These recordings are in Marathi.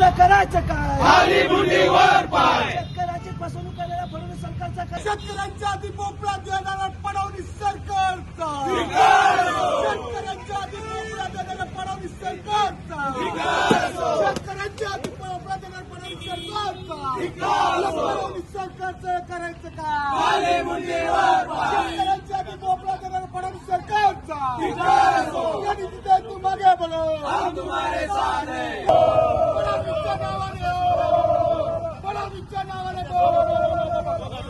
सरकारचं करायचं काय? मुंडीवर पाय. शेतकऱ्याची फसवणूक करणाऱ्या फडणवीस सरकारचं काय? शेतकऱ्यांच्या आधी पोपळा देणारा फडणवीस सरकारचा. शेतकऱ्यांच्या आधी पोपळा देणारा फडणवीस सरकारचा. शेतकऱ्यांच्या आधी पोपळा देणारा फडणवीस सरकारचा. फडणवीस सरकारचं करायचं काय? खाली मुंडीवर पाय. शेतकऱ्यांच्या आधी पोपळा देणारा फडणवीस सरकारचा. कधी तिथे तू मागे बोलो हम तुम्हारे साथ हैं फडणवीसच्या नावाने फडणवीसच्या नावाने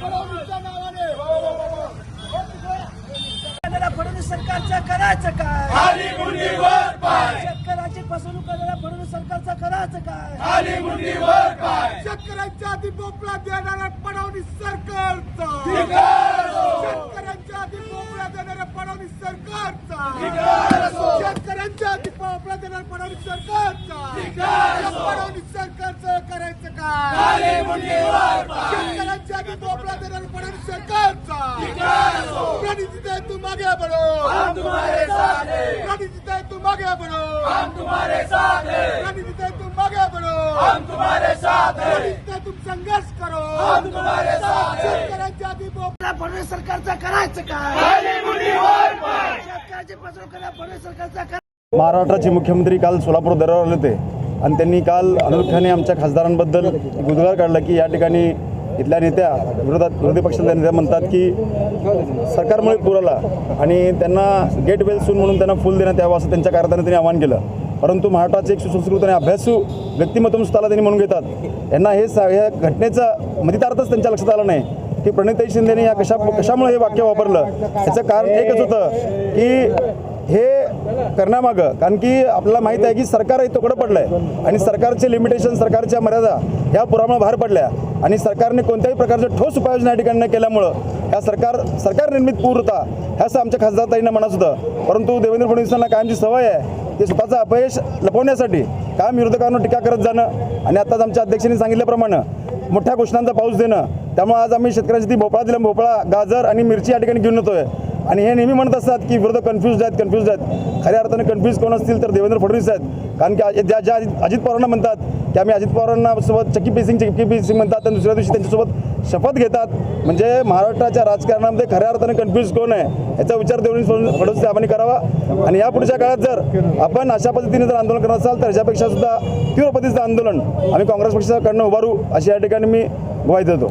फडणवीसच्या नावाने करणाऱ्या फडणवीस सरकारचं करायचं काय? शेतकऱ्याची फसवणूक करणाऱ्या फडणवीस सरकारचं करायचं काय? शेतकऱ्यांच्या आधी पोपळा देणारा फडणवीस सरकारचा. शेतकऱ्यांच्या आधी पोपळा देणारा फडणवीस सरकारचा. शेतकऱ्यांच्या आधी पोपळा देणारा फडणवीस सरकारचा. या फडणवीस सरकारचं करायचं काय? शेतकऱ्यांच्या आधी पोपळा देणारा फडणवीस सरकारचा प्रणितीताई तू मागे बडो हम तुम्हारे साथ हैं. प्रणितीताई तू मागे बडो हम तुम्हारे साथ हैं. प्रणितीताई तू मागे बडो हम तुम्हारे साथ हैं. प्रणितीताई तुम संघर्ष करो. हम तुम्हारे साथ शेतकऱ्यांच्या फडणवीस सरकारचं करायचं काय? शेतकऱ्याची फसवणूक फडणवीस सरकारचं महाराष्ट्राचे मुख्यमंत्री काल सोलापूर दौऱ्यावर आले होते. आणि त्यांनी काल अनुरुखाने आमच्या खासदारांबद्दल एक उद्गार काढला की या ठिकाणी इथल्या नेत्या विरोधात विरोधी पक्षातल्या नेत्या म्हणतात की सरकारमुळे पूर आला आणि त्यांना गेट वेल सून म्हणून त्यांना फुल देण्यात यावं असं त्यांच्या कार्यकर्त्यांनी त्यांनी आवाहन केलं. परंतु महाराष्ट्राचे एक सुसंस्कृत आणि अभ्यासू व्यक्तिमत्व स्वतःला त्यांनी म्हणून घेतात. यांना हे सा ह्या घटनेचा मधितार्थच त्यांच्या लक्षात आला नाही की प्रणिताई शिंदेने या कशा कशामुळे हे वाक्य वापरलं? याचं कारण एकच होतं की हे करण्यामागं कारण की आपल्याला माहीत आहे की सरकार तोकडं पडलं आहे आणि सरकारचे लिमिटेशन सरकारच्या मर्यादा ह्या पुरामुळे बाहेर पडल्या. आणि सरकारने कोणत्याही प्रकारचं ठोस उपाययोजना या ठिकाणी न केल्यामुळं ह्या सरकार सरकार निर्मित पूर होता ह्या असं आमच्या खासदारताईंना म्हणत होतं. परंतु देवेंद्र फडणवीसांना कायमची सवय आहे ते स्वतःचं अपयश लपवण्यासाठी कायम विरोधकांवर टीका करत जाणं. आणि आताच आमच्या अध्यक्षांनी सांगितल्याप्रमाणे मोठ्या घोषणांचा पाऊस देणं. त्यामुळे आज आम्ही शेतकऱ्यांची ती भोपळा दिला. भोपळा गाजर आणि मिरची या ठिकाणी घेऊन येतोय. आणि हे नेहमी म्हणत असतात की विरोधक कन्फ्युज आहेत कन्फ्युज आहेत. खऱ्या अर्थाने कन्फ्यूज कोण असतील तर देवेंद्र फडणवीस आहेत. कारण की ज्या ज्या अजित पवारांना म्हणतात की आम्ही अजित पवारांना सोबत चकी पेसिंग चक्की पेसिंग म्हणतात आणि दुसऱ्या दिवशी त्यांच्यासोबत शपथ घेतात. म्हणजे महाराष्ट्राच्या राजकारणामध्ये खऱ्या अर्थाने कन्फ्युज कोण आहे याचा विचार देवेंद्र फडणवीस साहेबांनी करावा. आणि या पुढच्या काळात जर आपण अशा पद्धतीने जर आंदोलन करत असाल तर ह्याच्यापेक्षा सुद्धा तीव्र पद्धतीचं आंदोलन आम्ही काँग्रेस पक्षाकडनं उभारू अशी या ठिकाणी मी ग्वाही देतो.